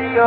প্রিয়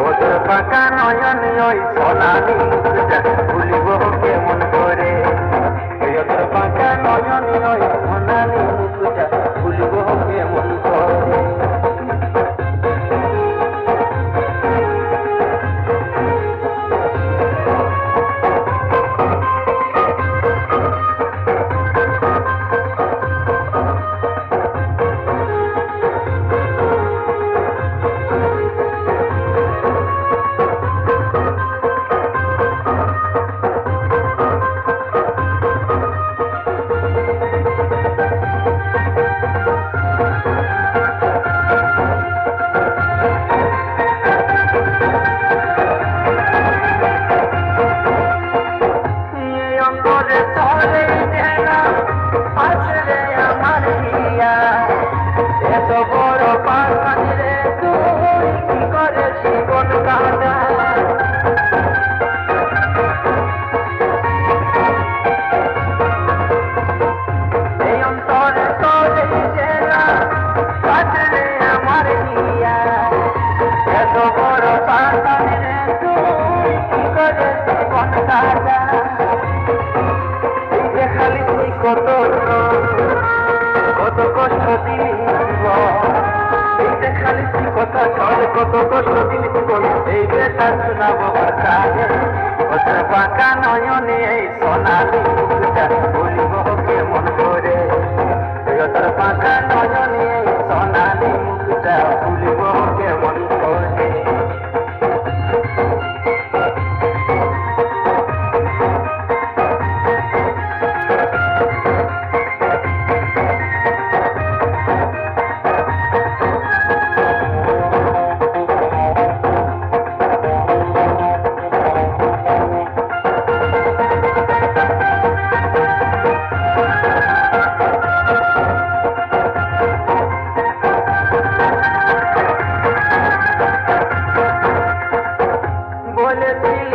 ওদের পাকা ওই সোনালি মুখটা এই বেটা শোনাবো কাজে ওদের পাকা নয়নে এই সোনালি।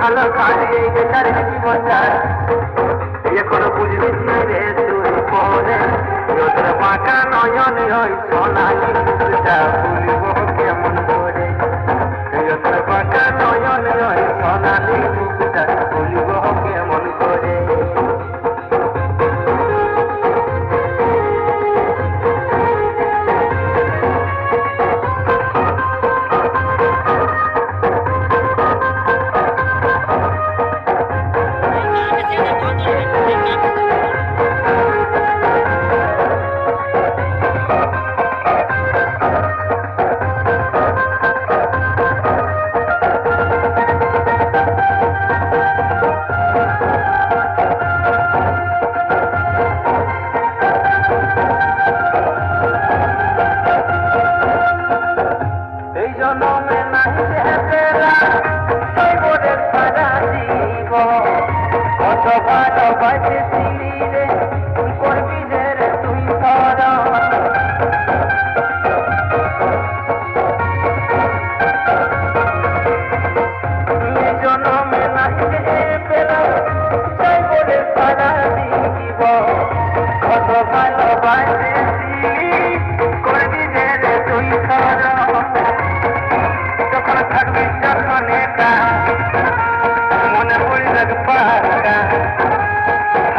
ভালো কাজ এই বেচারি জীবন যায় এখনও বুঝবি রে তুই পরে পাকা নয়ন, ওই সোনালি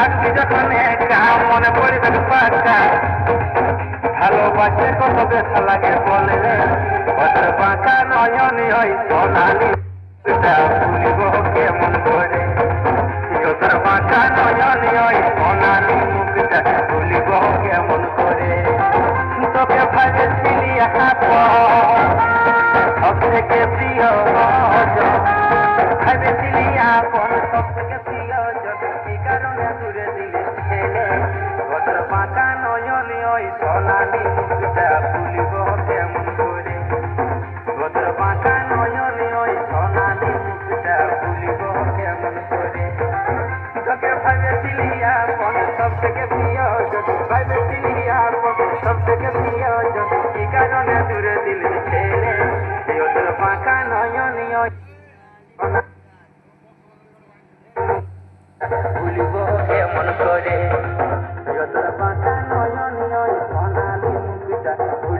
থাকছি যখন একা মনে পড়ে থাকে পাকা ভালোবাসে কত ব্যথা লাগে বলে বছর বাঁকা নয়নি হয় সোনালি সেটা ভুলিব কেমন করে বছর বাঁকা নয়নি হয় সোনালি মুখটা ভুলিব কেমন করে তোকে ভাজে ছিলি হাত সব থেকে প্রিয় ভেবেছিলি আপন সব